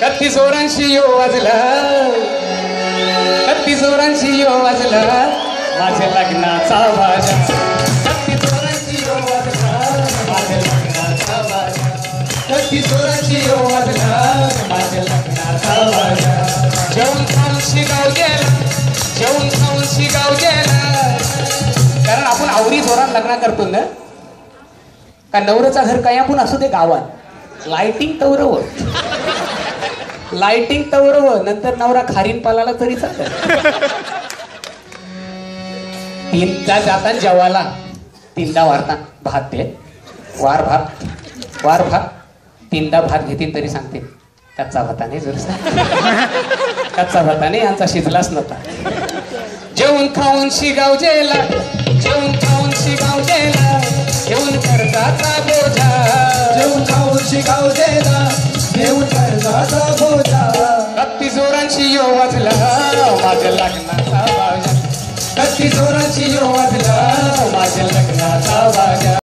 कत्ती जोरांशी यो वाजला. कत्ती जोरांशी यो वाजला. माझ्या लग्नाचा वाजा. कत्ती जोरांशी यो वाजला. माझ्या लग्नाचा कत्ती जोरांशी यो वाजला. माझ्या लग्नाचा जेवण खाऊन शिगाव गेला. जेवण खाऊन शिगाव गेला. कारण आपण आवडी जोरात लग्न करतो ना? का नवऱ्याचा घर काय आपण असू दे गावात. लाइटिंग तवरव लाइटिंग तवरव नंतर नवरा खारीन पालाला तरी चालत तीनदा जाता जेवायला. तीनदा वारता भात दे. वार भात. वार भात. तीनदा भात घेतील तरी सांगते कच्चा भाताने जर कच्चा भाताने यांचा शिजलाच नव्हता. जेवण खाऊन शिगाव जेला. शिकाव देना घेऊन कर्जाचा बोजा. कत्ती जोरांशी यो वाजला माझ्या लग्नाचा बाजा कत्ती जोरांशी यो वाजला माझ्या लग्नाचा